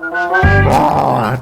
Oh!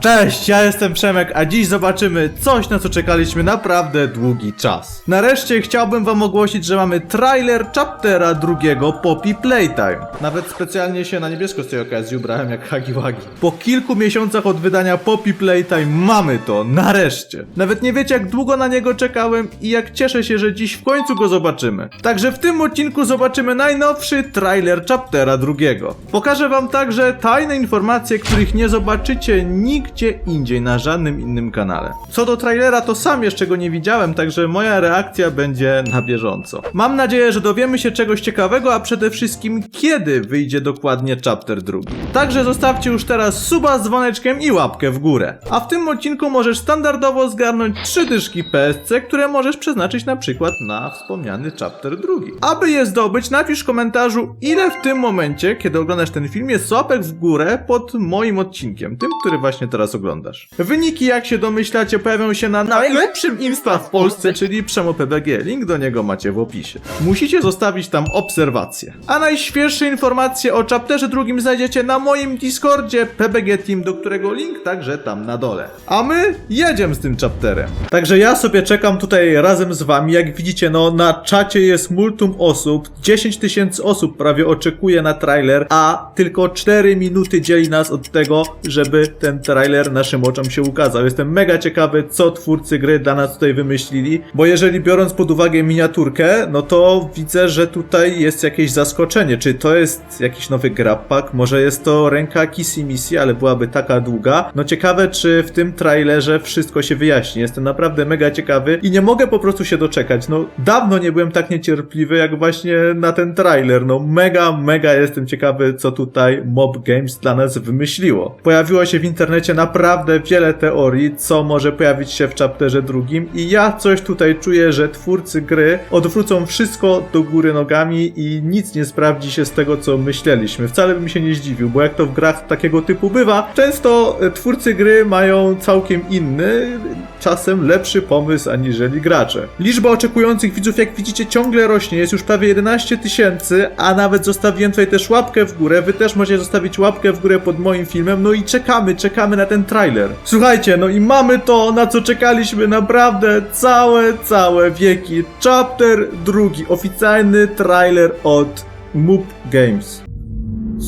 Cześć, ja jestem Przemek, a dziś zobaczymy coś, na co czekaliśmy naprawdę długi czas. Nareszcie chciałbym wam ogłosić, że mamy trailer chaptera drugiego Poppy Playtime. Nawet specjalnie się na niebiesko z tej okazji ubrałem jak Hagi Wagi. Po kilku miesiącach od wydania Poppy Playtime mamy to, nareszcie. Nawet nie wiecie jak długo na niego czekałem i jak cieszę się, że dziś w końcu go zobaczymy. Także w tym odcinku zobaczymy najnowszy trailer chaptera drugiego. Pokażę wam także tajne informacje, których nie zobaczycie nigdzie indziej na żadnym innym kanale. Co do trailera, to sam jeszcze go nie widziałem, także moja reakcja będzie na bieżąco. Mam nadzieję, że dowiemy się czegoś ciekawego, a przede wszystkim kiedy wyjdzie dokładnie chapter drugi. Także zostawcie już teraz suba z dzwoneczkiem i łapkę w górę. A w tym odcinku możesz standardowo zgarnąć trzy dyszki PSC, które możesz przeznaczyć na przykład na wspomniany chapter drugi. Aby je zdobyć, napisz w komentarzu, ile w tym momencie, kiedy oglądasz ten film, jest łapek w górę pod moim odcinkiem, tym, który właśnie teraz oglądasz. Wyniki, jak się domyślacie, pojawią się na najlepszym Insta w Polsce, czyli Przemo PBG. Link do niego macie w opisie. Musicie zostawić tam obserwację. A najświeższe informacje o chapterze drugim znajdziecie na moim Discordzie PBG Team, do którego link także tam na dole. A my jedziemy z tym chapterem. Także ja sobie czekam tutaj razem z wami. Jak widzicie, no na czacie jest multum osób. 10 tysięcy osób prawie oczekuje na trailer, a tylko 4 minuty dzieli nas od tego, żeby ten trailer naszym oczom się ukazał. Jestem mega ciekawy, co twórcy gry dla nas tutaj wymyślili, bo jeżeli biorąc pod uwagę miniaturkę, no to widzę, że tutaj jest jakieś zaskoczenie. Czy to jest jakiś nowy grab pack? Może jest to ręka Kissy Missy, ale byłaby taka długa. No ciekawe, czy w tym trailerze wszystko się wyjaśni. Jestem naprawdę mega ciekawy i nie mogę po prostu się doczekać. No dawno nie byłem tak niecierpliwy, jak właśnie na ten trailer. No mega, mega jestem ciekawy, co tutaj Mob Games dla nas wymyśliło. Pojawiło się w internecie naprawdę wiele teorii, co może pojawić się w chapterze drugim i ja coś tutaj czuję, że twórcy gry odwrócą wszystko do góry nogami i nic nie sprawdzi się z tego, co myśleliśmy. Wcale bym się nie zdziwił, bo jak to w grach takiego typu bywa, często e, twórcy gry mają całkiem inny, czasem lepszy pomysł aniżeli gracze. Liczba oczekujących widzów, jak widzicie, ciągle rośnie, jest już prawie 11 tysięcy, a nawet zostawiłem tutaj też łapkę w górę, wy też możecie zostawić łapkę w górę pod moim filmem, no i czekamy, czekamy na ten trailer. Słuchajcie, no i mamy to, na co czekaliśmy naprawdę całe, całe wieki. Chapter drugi, oficjalny trailer od Moop Games.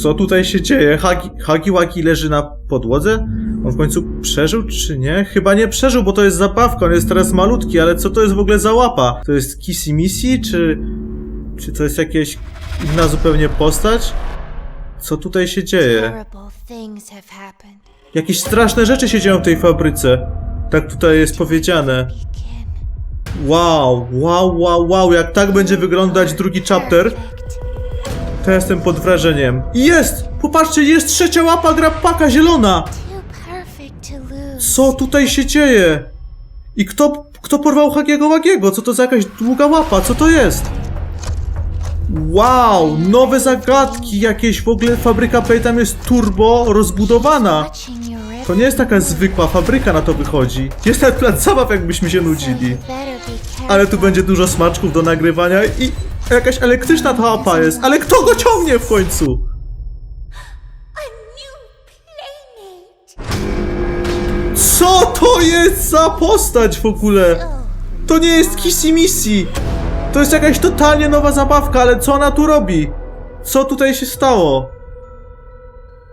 Co tutaj się dzieje? Hagi, Hagi Wagi leży na podłodze? On w końcu przeżył, czy nie? Chyba nie przeżył, bo to jest zabawka, on jest teraz malutki, ale co to jest w ogóle za łapa? To jest Kissy Missy, czy... Czy to jest jakieś inna zupełnie postać? Co tutaj się dzieje? Horrible things have happened. Jakieś straszne rzeczy się dzieją w tej fabryce. Tak tutaj jest powiedziane. Wow, wow, wow, wow, jak tak będzie wyglądać drugi chapter, to jestem pod wrażeniem. Jest! Popatrzcie, jest trzecia łapa grappaka zielona! Co tutaj się dzieje? I kto, kto porwał Hagiego Wagiego? Co to za jakaś długa łapa? Co to jest? Wow, nowe zagadki jakieś, w ogóle fabryka Playtime jest turbo rozbudowana. To nie jest taka zwykła fabryka na to wychodzi. Jest nawet plac zabaw, jakbyśmy się nudzili. Ale tu będzie dużo smaczków do nagrywania i jakaś elektryczna ta łapa jest. Ale kto go ciągnie w końcu? Co to jest za postać w ogóle? To nie jest Kissy Missy. To jest jakaś totalnie nowa zabawka, ale co ona tu robi? Co tutaj się stało?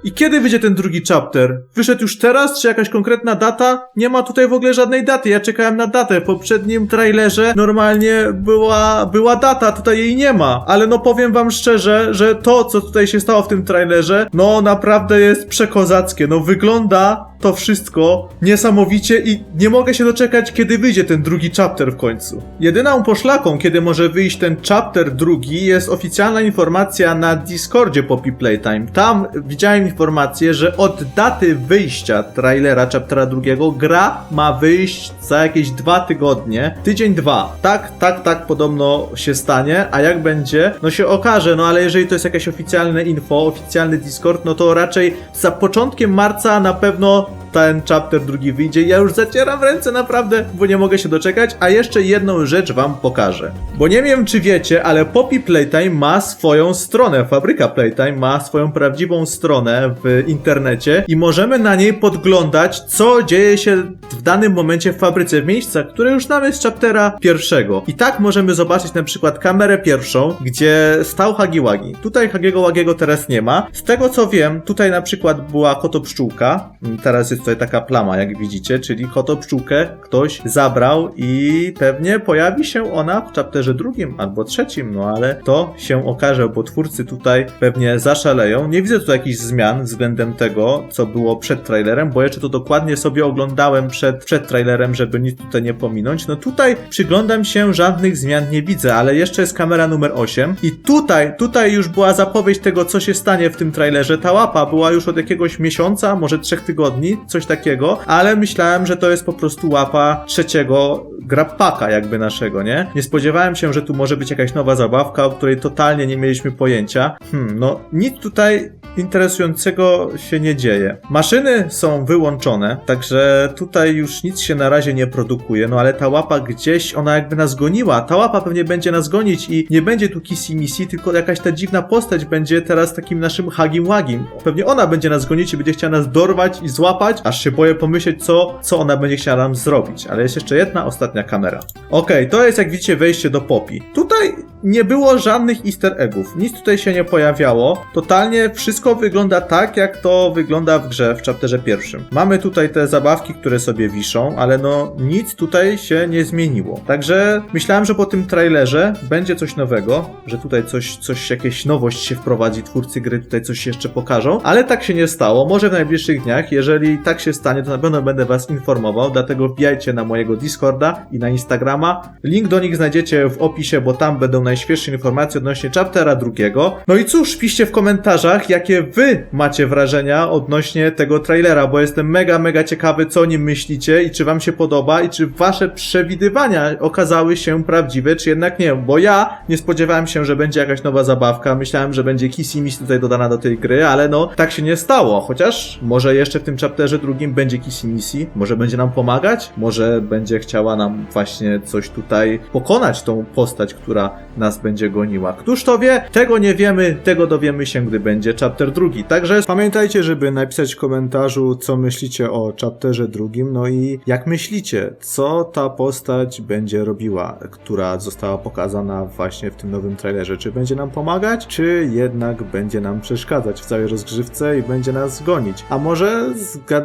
I kiedy wyjdzie ten drugi chapter? Wyszedł już teraz, czy jakaś konkretna data? Nie ma tutaj w ogóle żadnej daty, ja czekałem na datę. W poprzednim trailerze normalnie była, była data, tutaj jej nie ma. Ale no powiem wam szczerze, że to, co tutaj się stało w tym trailerze, no naprawdę jest przekozackie. No wygląda to wszystko niesamowicie i nie mogę się doczekać, kiedy wyjdzie ten drugi chapter w końcu. Jedyną poszlaką, kiedy może wyjść ten chapter drugi, jest oficjalna informacja na Discordzie Poppy Playtime. Tam widziałem informację, że od daty wyjścia trailera chaptera drugiego gra ma wyjść za jakieś dwa tygodnie. Tydzień, dwa. Tak, tak, tak podobno się stanie, a jak będzie, no się okaże, no ale jeżeli to jest jakieś oficjalne info, oficjalny Discord, no to raczej za początkiem marca na pewno ten chapter drugi wyjdzie. Ja już zacieram ręce naprawdę, bo nie mogę się doczekać. A jeszcze jedną rzecz wam pokażę. Bo nie wiem, czy wiecie, ale Poppy Playtime ma swoją stronę. Fabryka Playtime ma swoją prawdziwą stronę w internecie i możemy na niej podglądać, co dzieje się w danym momencie w fabryce, w miejscach, które już znamy z chaptera pierwszego. I tak możemy zobaczyć na przykład kamerę pierwszą, gdzie stał Hagiwagi. Tutaj Hagiego Wagiego teraz nie ma. Z tego co wiem, tutaj na przykład była kotopszczółka. Teraz jest tutaj taka plama, jak widzicie, czyli kotopszczółkę ktoś zabrał i pewnie pojawi się ona w chapterze drugim albo trzecim, no ale to się okaże, bo twórcy tutaj pewnie zaszaleją. Nie widzę tu jakichś zmian względem tego, co było przed trailerem, bo jeszcze to dokładnie sobie oglądałem przed, przed trailerem, żeby nic tutaj nie pominąć. No tutaj przyglądam się, żadnych zmian nie widzę, ale jeszcze jest kamera numer 8 i tutaj, tutaj już była zapowiedź tego, co się stanie w tym trailerze. Ta łapa była już od jakiegoś miesiąca, może trzech tygodni, coś takiego, ale myślałem, że to jest po prostu łapa trzeciego grappaka jakby naszego, nie? Nie spodziewałem się, że tu może być jakaś nowa zabawka, o której totalnie nie mieliśmy pojęcia. Hmm, no nic tutaj interesującego się nie dzieje. Maszyny są wyłączone, także tutaj już nic się na razie nie produkuje, no ale ta łapa gdzieś, ona jakby nas goniła. Ta łapa pewnie będzie nas gonić i nie będzie tu kissy misji, tylko jakaś ta dziwna postać będzie teraz takim naszym hagim wagim. Pewnie ona będzie nas gonić i będzie chciała nas dorwać i złapać, aż się boję pomyśleć, co, co ona będzie chciała nam zrobić. Ale jest jeszcze jedna, ostatnia kamera. Okej, to jest jak widzicie wejście do Poppy. Tutaj nie było żadnych easter eggów, nic tutaj się nie pojawiało. Totalnie wszystko wygląda tak, jak to wygląda w grze w chapterze pierwszym. Mamy tutaj te zabawki, które sobie wiszą, ale no nic tutaj się nie zmieniło. Także myślałem, że po tym trailerze będzie coś nowego, że tutaj coś, coś, jakieś nowość się wprowadzi, twórcy gry tutaj coś jeszcze pokażą, ale tak się nie stało. Może w najbliższych dniach, jeżeli tak się stanie, to na pewno będę was informował, dlatego wbijajcie na mojego Discorda i na Instagrama. Link do nich znajdziecie w opisie, bo tam będą najświeższe informacje odnośnie chaptera drugiego. No i cóż, piszcie w komentarzach, jakie wy macie wrażenia odnośnie tego trailera, bo jestem mega, mega ciekawy, co o nim myślicie i czy wam się podoba i czy wasze przewidywania okazały się prawdziwe, czy jednak nie, bo ja nie spodziewałem się, że będzie jakaś nowa zabawka, myślałem, że będzie Kissy Miss tutaj dodana do tej gry, ale no, tak się nie stało, chociaż może jeszcze w tym chapterze drugim będzie Kissy Missy, może będzie nam pomagać, może będzie chciała nam właśnie coś tutaj pokonać, tą postać, która nas będzie goniła. Któż to wie? Tego nie wiemy, tego dowiemy się, gdy będzie chapter drugi. Także pamiętajcie, żeby napisać w komentarzu, co myślicie o chapterze drugim, no i jak myślicie, co ta postać będzie robiła, która została pokazana właśnie w tym nowym trailerze. Czy będzie nam pomagać, czy jednak będzie nam przeszkadzać w całej rozgrzewce i będzie nas gonić? A może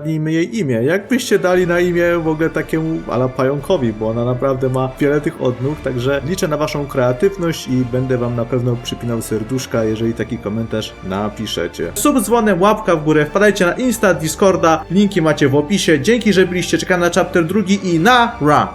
zgadnijmy jej imię? Jak byście dali na imię w ogóle takiemu ala pająkowi, bo ona naprawdę ma wiele tych odnóg, także liczę na waszą kreatywność i będę wam na pewno przypinał serduszka, jeżeli taki komentarz napiszecie. Sub dzwonem, łapka w górę, wpadajcie na Insta, Discorda, linki macie w opisie. Dzięki, że byliście, czekam na chapter drugi i na ra!